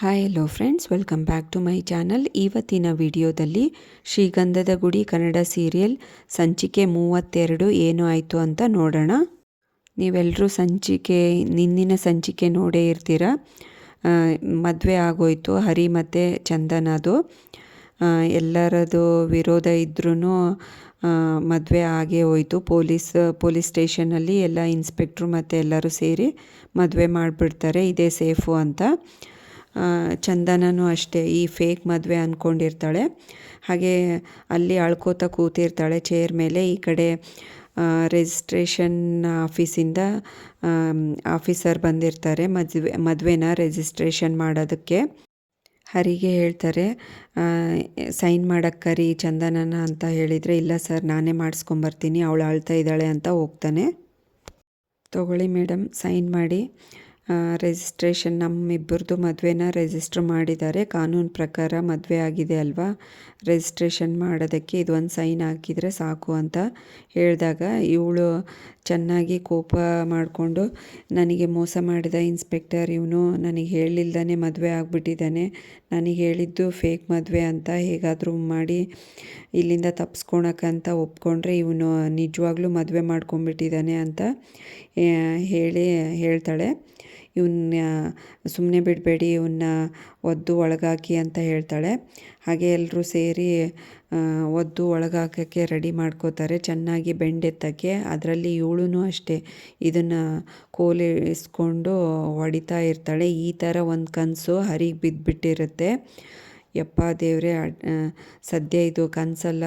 Hi hello friends welcome back to my channel ಇವತ್ತಿನ ವಿಡಿಯೋದಲ್ಲಿ ಶ್ರೀಗಂಧದ ಗುಡಿ ಕನ್ನಡ ಸೀರಿಯಲ್ ಸಂಚಿಕೆ ಮೂವತ್ತೆರಡು ಏನು ಆಯಿತು ಅಂತ ನೋಡೋಣ. ನೀವೆಲ್ಲರೂ ಸಂಚಿಕೆ, ನಿನ್ನಿನ ಸಂಚಿಕೆ ನೋಡೇ ಇರ್ತೀರ? ಮದುವೆ ಆಗೋಯ್ತು, ಹರಿ ಮತ್ತು ಚಂದನದು ಅದು. ಎಲ್ಲರದು ವಿರೋಧ ಇದ್ರೂ ಮದುವೆ ಆಗೇ ಹೋಯ್ತು. ಪೊಲೀಸ್ ಪೊಲೀಸ್ ಸ್ಟೇಷನಲ್ಲಿ ಎಲ್ಲ ಇನ್ಸ್ಪೆಕ್ಟ್ರು ಮತ್ತು ಎಲ್ಲರೂ ಸೇರಿ ಮದುವೆ ಮಾಡಿಬಿಡ್ತಾರೆ, ಇದೇ ಸೇಫು ಅಂತ. ಆ, ಚಂದನನೂ ಅಷ್ಟೇ ಈ ಫೇಕ್ ಮದುವೆ ಅಂದ್ಕೊಂಡಿರ್ತಾಳೆ ಹಾಗೆ ಅಲ್ಲಿ ಅಳ್ಕೋತಾ ಕೂತಿರ್ತಾಳೆ ಚೇರ್ ಮೇಲೆ ಈ ಕಡೆ ರಿಜಿಸ್ಟ್ರೇಷನ್ ಆಫೀಸಿಂದ ಆಫೀಸರ್ ಬಂದಿರ್ತಾರೆ ಮದುವೆ ಮದುವೆನ ರಿಜಿಸ್ಟ್ರೇಷನ್ ಮಾಡೋದಕ್ಕೆ. ಹರಿಗೆ ಹೇಳ್ತಾರೆ ಸೈನ್ ಮಾಡಕ್ಕೆ ಚಂದನನ ಅಂತ ಹೇಳಿದರೆ ಇಲ್ಲ ಸರ್ ನಾನೇ ಮಾಡಿಸ್ಕೊಂಬರ್ತೀನಿ ಅವಳು ಅಳ್ತಾ ಇದ್ದಾಳೆ ಅಂತ ಹೋಗ್ತಾನೆ. ತಗೊಳ್ಳಿ ಮೇಡಮ್ ಸೈನ್ ಮಾಡಿ. ರಿಜಿಸ್ಟ್ರೇಷನ್ ನಮ್ಮಿಬ್ಬರದು ಮದುವೆನ ರಿಜಿಸ್ಟ್ರ್ ಮಾಡಿದ್ದಾರೆ. ಕಾನೂನು ಪ್ರಕಾರ ಮದುವೆ ಆಗಿದೆ ಅಲ್ವಾ? ರಿಜಿಸ್ಟ್ರೇಷನ್ ಮಾಡೋದಕ್ಕೆ ಇದೊಂದು ಸೈನ್ ಹಾಕಿದರೆ ಸಾಕು ಅಂತ ಹೇಳಿದಾಗ ಇವಳು ಚೆನ್ನಾಗಿ ಕೋಪ ಮಾಡಿಕೊಂಡು ನನಗೆ ಮೋಸ ಮಾಡಿದ ಇನ್ಸ್ಪೆಕ್ಟರ್ ಇವನು ನನಗೆ ಹೇಳಿಲ್ದೇ ಮದುವೆ ಆಗಿಬಿಟ್ಟಿದ್ದಾನೆ. ನನಗೆ ಹೇಳಿದ್ದು ಫೇಕ್ ಮದುವೆ ಅಂತ ಹೇಗಾದರೂ ಮಾಡಿ ಇಲ್ಲಿಂದ ತಪ್ಪಿಸ್ಕೊಳಕ್ಕಂತ ಒಪ್ಕೊಂಡ್ರೆ ಇವನು ನಿಜವಾಗ್ಲೂ ಮದುವೆ ಮಾಡ್ಕೊಂಬಿಟ್ಟಿದ್ದಾನೆ ಅಂತ ಹೇಳಿ ಹೇಳ್ತಾಳೆ. ಇವನ್ನ ಸುಮ್ಮನೆ ಬಿಡಬೇಡಿ, ಇವನ್ನ ಒದ್ದು ಒಳಗಾಕಿ ಅಂತ ಹೇಳ್ತಾಳೆ. ಹಾಗೆ ಎಲ್ಲರೂ ಸೇರಿ ಒದ್ದು ಒಳಗಾಕೋಕ್ಕೆ ರೆಡಿ ಮಾಡ್ಕೋತಾರೆ. ಚೆನ್ನಾಗಿ ಬೆಂಡೆತ್ತಕ್ಕೆ, ಅದರಲ್ಲಿ ಇವಳು ಅಷ್ಟೇ. ಇದನ್ನು ಕೋಲಿಸ್ಕೊಂಡು ಹೊಡಿತಾ ಇರ್ತಾಳೆ. ಈ ಥರ ಒಂದು ಕನಸು ಹರಿಗೆ ಬಿದ್ದುಬಿಟ್ಟಿರುತ್ತೆ ಯಪ್ಪ ದೇವರೇ ಸದ್ಯ ಇದು ಕನಸಲ್ಲ,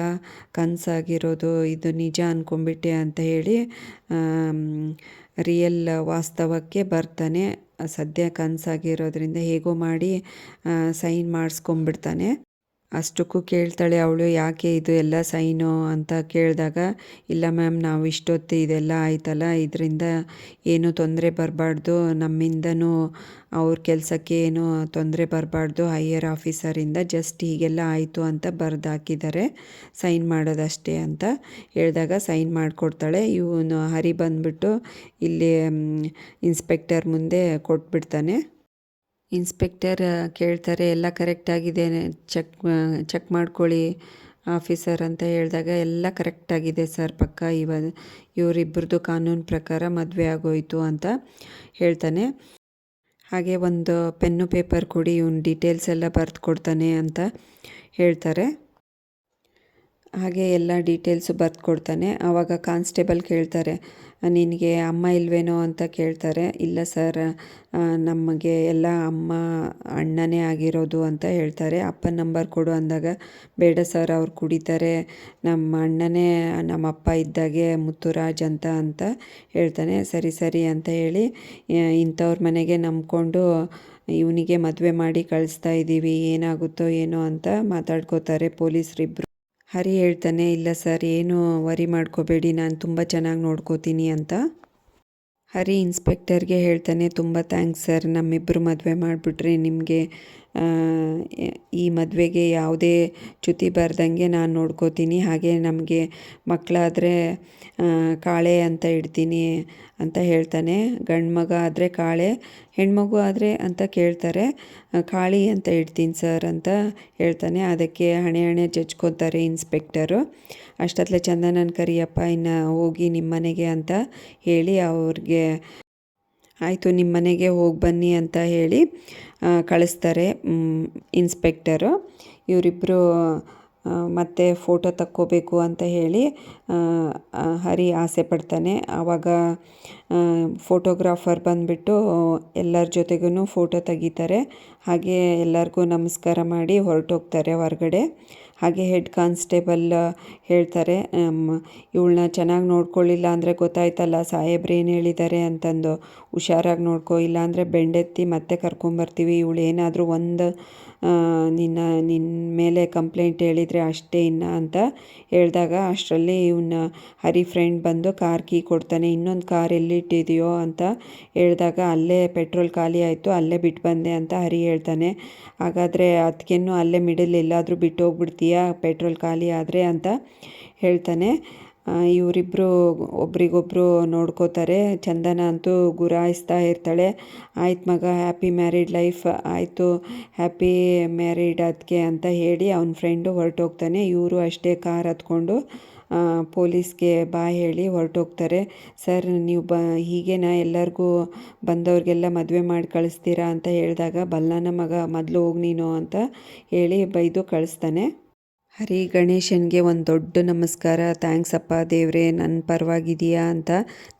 ಕನಸಾಗಿರೋದು ಇದು ನಿಜ ಅಂದ್ಕೊಂಬಿಟ್ಟೆ ಅಂತ ಹೇಳಿ ರಿಯಲ್ ವಾಸ್ತವಕ್ಕೆ ಬರ್ತಾನೆ ಸದ್ಯ ಕನಸಾಗಿರೋದ್ರಿಂದ ಹೇಗೋ ಮಾಡಿ ಸೈನ್ ಮಾಡಿಸ್ಕೊಂಬಿಡ್ತಾನೆ ಅಷ್ಟಕ್ಕೂ ಕೇಳ್ತಾಳೆ, ಅವಳು ಯಾಕೆ ಇದು ಎಲ್ಲ ಸೈನು? ಅಂತ ಕೇಳಿದಾಗ, ಇಲ್ಲ ಮ್ಯಾಮ್, ನಾವು ಇಷ್ಟೊತ್ತು ಇದೆಲ್ಲ ಆಯ್ತಲ್ಲ, ಇದರಿಂದ ಏನೂ ತೊಂದರೆ ಬರಬಾರ್ದು. ನಮ್ಮಿಂದನೂ ಅವ್ರ ಕೆಲಸಕ್ಕೆ ಏನೂ ತೊಂದರೆ ಬರಬಾರ್ದು. ಹೈಯರ್ ಆಫೀಸರಿಂದ ಜಸ್ಟ್ ಹೀಗೆಲ್ಲ ಆಯಿತು ಅಂತ ಬರೆದು ಹಾಕಿದ್ದಾರೆ ಸೈನ್ ಮಾಡೋದಷ್ಟೇ ಅಂತ ಹೇಳಿದಾಗ ಸೈನ್ ಮಾಡಿಕೊಡ್ತಾಳೆ. ಇವನು ಹರಿ ಬಂದ್ಬಿಟ್ಟು ಇಲ್ಲಿ ಇನ್ಸ್ಪೆಕ್ಟರ್ ಮುಂದೆ ಕೊಟ್ಬಿಡ್ತಾನೆ. ಇನ್ಸ್ಪೆಕ್ಟರ್ ಕೇಳ್ತಾರೆ, ಎಲ್ಲ ಕರೆಕ್ಟಾಗಿದೆ ಚೆಕ್ ಚೆಕ್ ಮಾಡ್ಕೊಳ್ಳಿ ಆಫೀಸರ್ ಅಂತ ಹೇಳಿದಾಗ, ಎಲ್ಲ ಕರೆಕ್ಟಾಗಿದೆ ಸರ್, ಪಕ್ಕ, ಇವ ಇವರಿಬ್ಬರದ್ದು ಕಾನೂನು ಪ್ರಕಾರ ಮದುವೆ ಆಗೋಯ್ತು ಅಂತ ಹೇಳ್ತಾನೆ. ಹಾಗೆ ಒಂದು ಪೆನ್ನು ಪೇಪರ್ ಕೊಡಿ, ಇವನು ಡೀಟೇಲ್ಸ್ ಎಲ್ಲ ಬರೆದು ಕೊಡ್ತಾನೆ ಅಂತ ಹೇಳ್ತಾರೆ. ಹಾಗೆ ಎಲ್ಲ ಡೀಟೇಲ್ಸು ಬರೆದು ಕೊಡ್ತಾನೆ ಆವಾಗ ಕಾನ್ಸ್ಟೇಬಲ್ ಕೇಳ್ತಾರೆ, ನಿನಗೆ ಅಮ್ಮ ಇಲ್ವೇನೋ ಅಂತ ಕೇಳ್ತಾರೆ. ಇಲ್ಲ ಸರ್ ನಮಗೆ ಎಲ್ಲ ಅಮ್ಮ ಅಣ್ಣನೇ ಆಗಿರೋದು ಅಂತ ಹೇಳ್ತಾರೆ. ಅಪ್ಪನ ನಂಬರ್ ಕೊಡು ಅಂದಾಗ, ಬೇಡ ಸರ್, ಅವ್ರು ಕುಡಿತಾರೆ. ನಮ್ಮ ಅಣ್ಣನೇ, ನಮ್ಮ ಅಪ್ಪ ಇದ್ದಾಗೆ ಮುತ್ತುರಾಜ್ ಅಂತ ಅಂತ ಹೇಳ್ತಾನೆ. ಸರಿ ಸರಿ ಅಂತ ಹೇಳಿ ಇಂಥವ್ರ ಮನೆಗೆ ನಂಬ್ಕೊಂಡು ಇವನಿಗೆ ಮದುವೆ ಮಾಡಿ ಕಳಿಸ್ತಾ ಇದ್ದೀವಿ ಏನಾಗುತ್ತೋ ಏನೋ ಅಂತ ಮಾತಾಡ್ಕೋತಾರೆ ಪೊಲೀಸರಿಬ್ಬರು ಹರಿ ಹೇಳ್ತಾನೆ, ಇಲ್ಲ ಸರ್, ಏನು ವರಿ ಮಾಡ್ಕೋಬೇಡಿ, ನಾನು ತುಂಬ ಚೆನ್ನಾಗಿ ನೋಡ್ಕೋತೀನಿ ಅಂತ. ಹರಿ ಇನ್ಸ್ಪೆಕ್ಟರ್ಗೆ ಹೇಳ್ತಾನೆ, ತುಂಬ ಥ್ಯಾಂಕ್ಸ್ ಸರ್ ನಮ್ಮಿಬ್ಬರು ಮದುವೆ ಮಾಡಿಬಿಟ್ರೆ ನಿಮಗೆ ಈ ಮದುವೆಗೆ ಯಾವುದೇ ಚ್ಯುತಿ ಬರ್ದಂಗೆ ನಾನು ನೋಡ್ಕೋತೀನಿ. ಹಾಗೆ ನಮಗೆ ಮಕ್ಕಳಾದರೆ ಕಾಳೆ ಅಂತ ಇಡ್ತೀನಿ ಅಂತ ಹೇಳ್ತಾನೆ. ಗಂಡು ಮಗ ಆದರೆ ಕಾಳೆ ಹೆಣ್ಮಗು ಆದರೆ ಅಂತ ಕೇಳ್ತಾರೆ. ಕಾಳಿ ಅಂತ ಇಡ್ತೀನಿ ಸರ್ ಅಂತ ಹೇಳ್ತಾನೆ. ಅದಕ್ಕೆ ಹಣೆ ಹಣೆ ಜಜ್ಕೊತಾರೆ ಇನ್ಸ್ಪೆಕ್ಟರು. ಅಷ್ಟೊತ್ತಲೆ ಚಂದನನ್ ಕರಿಯಪ್ಪ ಇನ್ನು ಹೋಗಿ ನಿಮ್ಮ ಮನೆಗೆ ಅಂತ ಹೇಳಿ ಅವ್ರಿಗೆ ಆಯಿತು ನಿಮ್ಮ ಮನೆಗೆ ಹೋಗಿ ಬನ್ನಿ ಅಂತ ಹೇಳಿ ಕಳಿಸ್ತಾರೆ ಇನ್ಸ್ಪೆಕ್ಟರು. ಇವರಿಬ್ಬರು ಮತ್ತೆ ಫೋಟೋ ತಕ್ಕೋಬೇಕು ಅಂತ ಹೇಳಿ ಹರಿ ಆಸೆ ಪಡ್ತಾನೆ. ಆವಾಗ ಫೋಟೋಗ್ರಾಫರ್ ಬಂದುಬಿಟ್ಟು ಎಲ್ಲರ ಜೊತೆಗೂ ಫೋಟೋ ತೆಗಿತಾರೆ. ಹಾಗೆ ಎಲ್ಲರಿಗೂ ನಮಸ್ಕಾರ ಮಾಡಿ ಹೊರಟೋಗ್ತಾರೆ ಹೊರಗಡೆ. ಹಾಗೆ ಹೆಡ್ ಕಾನ್ಸ್ಟೇಬಲ್ ಹೇಳ್ತಾರೆ ಇವಳನ್ನ ಚೆನ್ನಾಗಿ ನೋಡ್ಕೊಳ್ಳಿಲ್ಲ ಅಂದರೆ ಗೊತ್ತಾಯ್ತಲ್ಲ, ಸಾಹೇಬ್ರು ಏನು ಹೇಳಿದ್ದಾರೆ ಅಂತಂದು. ಹುಷಾರಾಗಿ ನೋಡ್ಕೊ, ಇಲ್ಲಾಂದರೆ ಬೆಂಡೆತ್ತಿ ಮತ್ತೆ ಕರ್ಕೊಂಬರ್ತೀವಿ. ಇವಳು ಏನಾದರೂ ಒಂದು ನಿನ್ನ ನಿನ್ನ ಮೇಲೆ ಕಂಪ್ಲೇಂಟ್ ಹೇಳಿದರೆ ಅಷ್ಟೇ ಇನ್ನು ಅಂತ ಹೇಳಿದಾಗ ಅಷ್ಟರಲ್ಲಿ ಇವನ್ನ ಹರಿ ಫ್ರೆಂಡ್ ಬಂದು ಕಾರ್ ಕೀ ಕೊಡ್ತಾನೆ. ಇನ್ನೊಂದು ಕಾರ್ ಎಲ್ಲಿಟ್ಟಿದೆಯೋ ಅಂತ ಹೇಳಿದಾಗ, ಅಲ್ಲೇ ಪೆಟ್ರೋಲ್ ಖಾಲಿ ಆಯಿತು, ಅಲ್ಲೇ ಬಿಟ್ಟು ಬಂದೆ ಅಂತ ಹರಿ ಹೇಳ್ತಾನೆ. ಹಾಗಾದರೆ ಅದಕ್ಕೇನು ಅಲ್ಲೇ ಮಿಡಲ್ ಎಲ್ಲಾದರೂ ಬಿಟ್ಟು ಹೋಗ್ಬಿಡ್ತೀಯಾ ಪೆಟ್ರೋಲ್ ಖಾಲಿ ಆದರೆ ಅಂತ ಹೇಳ್ತಾನೆ. ಇವರಿಬ್ಬರು ಒಬ್ರಿಗೊಬ್ರು ನೋಡ್ಕೋತಾರೆ. ಚಂದನ ಅಂತೂ ಗುರಾಯಿಸ್ತಾ ಇರ್ತಾಳೆ. ಆಯ್ತು ಮಗ ಹ್ಯಾಪಿ ಮ್ಯಾರಿಡ್ ಲೈಫ್ ಆಯಿತು ಹ್ಯಾಪಿ ಮ್ಯಾರಿಡ್ ಅದಕ್ಕೆ ಅಂತ ಹೇಳಿ ಅವನ ಫ್ರೆಂಡು ಹೊರಟೋಗ್ತಾನೆ. ಇವರು ಅಷ್ಟೇ ಕಾರ್ ಹತ್ಕೊಂಡು ಪೊಲೀಸ್ಗೆ ಬಾಯ್ ಹೇಳಿ ಹೊರಟೋಗ್ತಾರೆ. ಸರ್, ನೀವು ಬ, ಹೀಗೇನಾ? ಎಲ್ಲರಿಗೂ ಬಂದವ್ರಿಗೆಲ್ಲ ಮದುವೆ ಮಾಡಿ ಕಳಿಸ್ತೀರಾ? ಅಂತ ಹೇಳಿದಾಗ, ಬಲ್ಲಾನ ಮಗ, ಮೊದಲು ಹೋಗಿ ನೀನು ಅಂತ ಹೇಳಿ ಬೈದು ಕಳಿಸ್ತಾನೆ. ಹರಿ ಗಣೇಶನಿಗೆ ಒಂದು ದೊಡ್ಡ ನಮಸ್ಕಾರ. ಥ್ಯಾಂಕ್ಸ್ ಅಪ್ಪ ದೇವ್ರೆ ನನ್ನ ಪರವಾಗಿದೆಯಾ ಅಂತ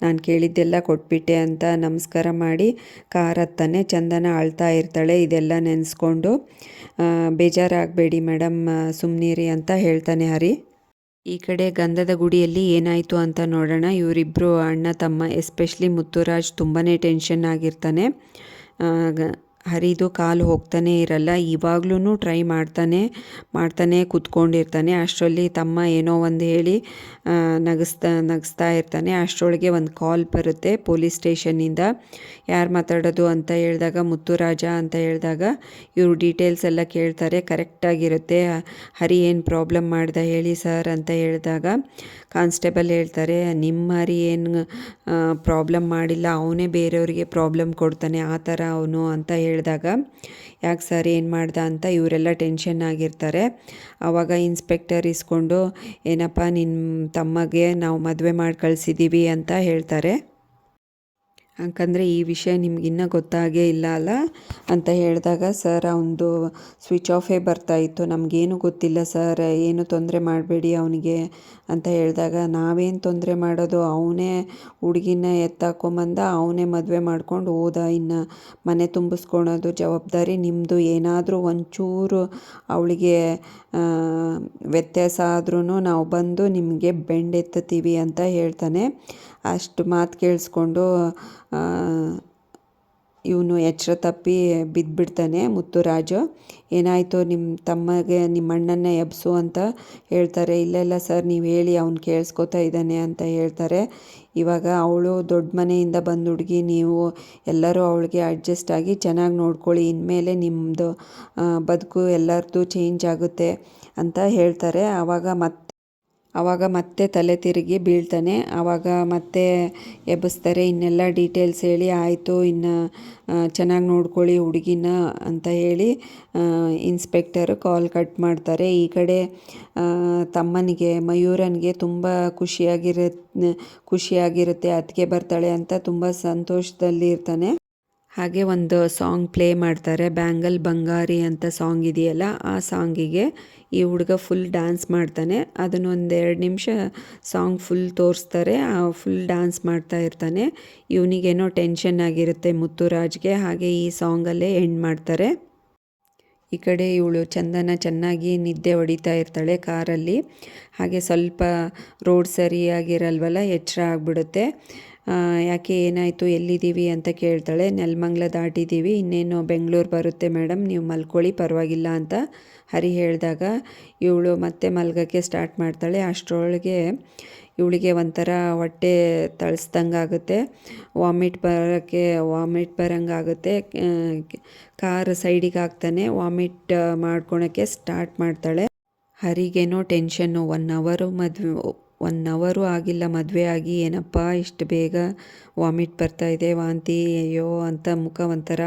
ನಾನು ಕೇಳಿದ್ದೆಲ್ಲ ಕೊಟ್ಬಿಟ್ಟೆ ಅಂತ ನಮಸ್ಕಾರ ಮಾಡಿ ಕಾರ್ ಹತ್ತಾನೆ ಚಂದನ ಅಳ್ತಾ ಇರ್ತಾಳೆ. ಇದೆಲ್ಲ ನೆನೆಸ್ಕೊಂಡು ಬೇಜಾರಾಗಬೇಡಿ ಮೇಡಮ್ ಸುಮ್ಮನಿರಿ ಅಂತ ಹೇಳ್ತಾನೆ ಹರಿ. ಈ ಕಡೆ ಗಂಧದ ಗುಡಿಯಲ್ಲಿ ಏನಾಯಿತು ಅಂತ ನೋಡೋಣ. ಇವರಿಬ್ಬರು ಅಣ್ಣ ತಮ್ಮ, ಎಸ್ಪೆಷಲಿ ಮುತ್ತುರಾಜ್ ತುಂಬಾ ಟೆನ್ಷನ್ ಆಗಿರ್ತಾನೆ. ಹರಿದು ಕಾಲು ಹೋಗ್ತಾನೆ ಇರಲ್ಲ ಇವಾಗ್ಲೂ ಟ್ರೈ ಮಾಡ್ತಾನೆ ಮಾಡ್ತಾನೆ ಕೂತ್ಕೊಂಡಿರ್ತಾನೆ. ಅಷ್ಟರಲ್ಲಿ ತಮ್ಮ ಏನೋ ಒಂದು ಹೇಳಿ ನಗಿಸ್ತಾ ನಗಿಸ್ತಾ ಇರ್ತಾನೆ. ಅಷ್ಟರೊಳಗೆ ಒಂದು ಕಾಲ್ ಬರುತ್ತೆ ಪೊಲೀಸ್ ಸ್ಟೇಷನ್ನಿಂದ ಯಾರು ಮಾತಾಡೋದು ಅಂತ ಹೇಳಿದಾಗ, ಮುತ್ತುರಾಜ ಅಂತ ಹೇಳಿದಾಗ ಇವರು ಡೀಟೇಲ್ಸ್ ಎಲ್ಲ ಕೇಳ್ತಾರೆ. ಕರೆಕ್ಟಾಗಿರುತ್ತೆ ಹರಿ ಏನು ಪ್ರಾಬ್ಲಮ್ ಮಾಡ್ದ ಹೇಳಿ ಸರ್ ಅಂತ ಹೇಳಿದಾಗ ಕಾನ್ಸ್ಟೇಬಲ್ ಹೇಳ್ತಾರೆ ನಿಮ್ಮ ಹರಿ ಏನು ಪ್ರಾಬ್ಲಮ್ ಮಾಡಿಲ್ಲ, ಅವನೇ ಬೇರೆಯವರಿಗೆ ಪ್ರಾಬ್ಲಮ್ ಕೊಡ್ತಾನೆ, ಆ ಥರ ಅವನು ಅಂತ ಹೇಳಿದಾಗ, ಯಾಕೆ ಸರ್ ಏನು ಮಾಡ್ದ ಅಂತ ಇವರೆಲ್ಲ ಟೆನ್ಷನ್ ಆಗಿರ್ತಾರೆ. ಆವಾಗ ಇನ್ಸ್ಪೆಕ್ಟರ್ ಇಸ್ಕೊಂಡು, ಏನಪ್ಪ ನಿನ್ನ ತಮ್ಮಗೆ ನಾವು ಮದುವೆ ಮಾಡಿ ಕಳಿಸಿದ್ದೀವಿ ಅಂತ ಹೇಳ್ತಾರೆ. ಯಾಕಂದರೆ ಈ ವಿಷಯ ನಿಮ್ಗಿನ್ನೂ ಗೊತ್ತಾಗೇ ಇಲ್ಲ ಅಲ್ಲ? ಅಂತ ಹೇಳಿದಾಗ, ಸರ್ ಅವನದು ಸ್ವಿಚ್ ಆಫೇ ಬರ್ತಾಯಿತ್ತು ನಮಗೇನು ಗೊತ್ತಿಲ್ಲ ಸರ್. ಏನು ತೊಂದರೆ ಮಾಡಬೇಡಿ ಅವನಿಗೆ. ಅಂತ ಹೇಳಿದಾಗ, ನಾವೇನು ತೊಂದರೆ ಮಾಡೋದು? ಅವನೇ ಹುಡುಗಿನ ಎತ್ತಾಕೊಂಬಂದ ಅವನೇ ಮದುವೆ ಮಾಡ್ಕೊಂಡು ಹೋದ. ಇನ್ನು ಮನೆ ತುಂಬಿಸ್ಕೊಳೋದು ಜವಾಬ್ದಾರಿ ನಿಮ್ಮದು ಏನಾದರೂ ಒಂಚೂರು ಅವಳಿಗೆ ವ್ಯತ್ಯಾಸ ಆದ್ರೂ ನಾವು ಬಂದು ನಿಮಗೆ ಬೆಂಡೆತ್ತುತ್ತೀವಿ ಅಂತ ಹೇಳ್ತಾನೆ. ಅಷ್ಟು ಮಾತು ಕೇಳಿಸ್ಕೊಂಡು ಇವನು ಎಚ್ಚರ ತಪ್ಪಿ ಬಿದ್ದುಬಿಡ್ತಾನೆ ಮುತ್ತುರಾಜು. ಏನಾಯಿತು ನಿಮ್ಮ ತಮ್ಮಗೆ ನಿಮ್ಮ ಅಣ್ಣನ್ನೇ ಎಬ್ಸು ಅಂತ ಹೇಳ್ತಾರೆ. ಇಲ್ಲ ಸರ್, ನೀವು ಹೇಳಿ, ಅವ್ನು ಕೇಳಿಸ್ಕೊತಾ ಇದ್ದಾನೆ ಅಂತ ಹೇಳ್ತಾರೆ. ಇವಾಗ ಅವಳು ದೊಡ್ಡ ಮನೆಯಿಂದ ಬಂದ ಹುಡುಗಿ, ನೀವು ಎಲ್ಲರೂ ಅವಳಿಗೆ ಅಡ್ಜಸ್ಟ್ ಆಗಿ ಚೆನ್ನಾಗಿ ನೋಡ್ಕೊಳ್ಳಿ. ಇನ್ಮೇಲೆ ನಿಮ್ಮದು ಬದುಕು ಎಲ್ಲರದ್ದು ಚೇಂಜ್ ಆಗುತ್ತೆ ಅಂತ ಹೇಳ್ತಾರೆ. ಆವಾಗ ಮತ್ತೆ ಆವಾಗ ಮತ್ತೆ ತಲೆ ತಿರುಗಿ ಬೀಳ್ತಾನೆ. ಆವಾಗ ಮತ್ತೆ ಎಬ್ಬಿಸ್ತಾರೆ, ಇನ್ನೆಲ್ಲ ಡೀಟೇಲ್ಸ್ ಹೇಳಿ, ಆಯಿತು, ಇನ್ನು ಚೆನ್ನಾಗಿ ನೋಡ್ಕೊಳ್ಳಿ ಹುಡುಗಿನ, ಅಂತ ಹೇಳಿ ಇನ್ಸ್ಪೆಕ್ಟರ್ ಕಾಲ್ ಕಟ್ ಮಾಡ್ತಾರೆ. ಈ ಕಡೆ ತಮ್ಮನಿಗೆ, ಮಯೂರನಿಗೆ ತುಂಬ ಖುಷಿಯಾಗಿರ ಖುಷಿಯಾಗಿರುತ್ತೆ ಅದಕ್ಕೆ ಬರ್ತಾಳೆ ಅಂತ ತುಂಬ ಸಂತೋಷದಲ್ಲಿ ಇರ್ತಾನೆ ಹಾಗೆ ಒಂದು ಸಾಂಗ್ ಪ್ಲೇ ಮಾಡ್ತಾರೆ. ಬ್ಯಾಂಗಲ್ ಬಂಗಾರಿ ಅಂತ ಸಾಂಗ್ ಇದೆಯಲ್ಲ, ಆ ಸಾಂಗಿಗೆ ಈ ಹುಡುಗ ಫುಲ್ ಡ್ಯಾನ್ಸ್ ಮಾಡ್ತಾನೆ. ಅದನ್ನು ಒಂದೆರಡು ನಿಮಿಷ ಸಾಂಗ್ ಫುಲ್ ತೋರಿಸ್ತಾರೆ. ಫುಲ್ ಡ್ಯಾನ್ಸ್ ಮಾಡ್ತಾ ಇರ್ತಾನೆ. ಇವನಿಗೇನೋ ಟೆನ್ಷನ್ ಆಗಿರುತ್ತೆ ಮುತ್ತುರಾಜ್ಗೆ. ಹಾಗೆ ಈ ಸಾಂಗಲ್ಲೇ ಎಂಡ್ ಮಾಡ್ತಾರೆ. ಈ ಕಡೆ ಇವಳು ಚಂದನ ಚೆನ್ನಾಗಿ ನಿದ್ದೆ ಹೊಡಿತಾ ಇರ್ತಾಳೆ ಕಾರಲ್ಲಿ. ಹಾಗೆ ಸ್ವಲ್ಪ ರೋಡ್ ಸರಿಯಾಗಿರಲ್ವಲ್ಲ, ಎಚ್ಚರ ಆಗಿಬಿಡುತ್ತೆ. ಯಾಕೆ ಏನಾಯಿತು, ಎಲ್ಲಿದ್ದೀವಿ ಅಂತ ಕೇಳ್ತಾಳೆ. ನೆಲಮಂಗ್ಲ ದಾಟಿದ್ದೀವಿ. ಇನ್ನೇನು ಬೆಂಗಳೂರು ಬರುತ್ತೆ ಮೇಡಮ್, ನೀವು ಮಲ್ಕೊಳ್ಳಿ, ಪರವಾಗಿಲ್ಲ ಅಂತ ಹರಿ ಹೇಳಿದಾಗ ಇವಳು ಮತ್ತೆ ಮಲ್ಗೋಕ್ಕೆ ಸ್ಟಾರ್ಟ್ ಮಾಡ್ತಾಳೆ. ಅಷ್ಟರೊಳಗೆ ಇವಳಿಗೆ ಒಂಥರ ಹೊಟ್ಟೆ ತಳಿಸ್ದಂಗೆ ಆಗುತ್ತೆ. ವಾಮಿಟ್ ಬರೋಕ್ಕೆ ವಾಮಿಟ್ ಬರೋಂಗಾಗುತ್ತೆ ಕಾರ್ ಸೈಡಿಗೆ ಹಾಕ್ತಾನೆ. ವಾಮಿಟ್ ಮಾಡ್ಕೊಳಕ್ಕೆ ಸ್ಟಾರ್ಟ್ ಮಾಡ್ತಾಳೆ. ಹರಿಗೇನೋ ಟೆನ್ಷನ್ನು ಒನ್ ಅವರು ಮದುವೆ ಒನ್ ಅವರು ಆಗಿಲ್ಲ, ಮದುವೆ ಆಗಿ, ಏನಪ್ಪ, ಇಷ್ಟು ಬೇಗ ವಾಮಿಟ್ ಬರ್ತಾ ಇದೆ, ವಾಂತಿ, ಅಯ್ಯೋ ಅಂತ ಮುಖ ಒಂಥರ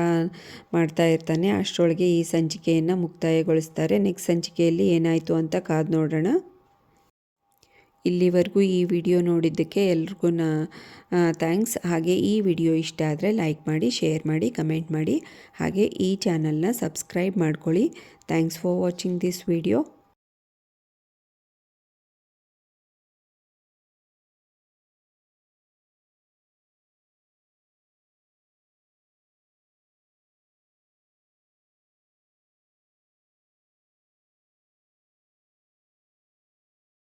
ಮಾಡ್ತಾ ಇರ್ತಾನೆ. ಅಷ್ಟರೊಳಗೆ ಈ ಸಂಚಿಕೆಯನ್ನು ಮುಕ್ತಾಯಗೊಳಿಸ್ತಾರೆ. ನೆಕ್ಸ್ಟ್ ಸಂಚಿಕೆಯಲ್ಲಿ ಏನಾಯಿತು ಅಂತ ಕಾದು ನೋಡೋಣ. ಇಲ್ಲಿವರೆಗೂ ಈ ವಿಡಿಯೋ ನೋಡಿದ್ದಕ್ಕೆ ಎಲ್ರಿಗೂ ಥ್ಯಾಂಕ್ಸ್ ಹಾಗೆ ಈ ವಿಡಿಯೋ ಇಷ್ಟ ಆದರೆ ಲೈಕ್ ಮಾಡಿ ಶೇರ್ ಮಾಡಿ ಕಮೆಂಟ್ ಮಾಡಿ. ಹಾಗೆ ಈ ಚಾನಲ್ನ ಸಬ್ಸ್ಕ್ರೈಬ್ ಮಾಡ್ಕೊಳ್ಳಿ. Thanks for watching this video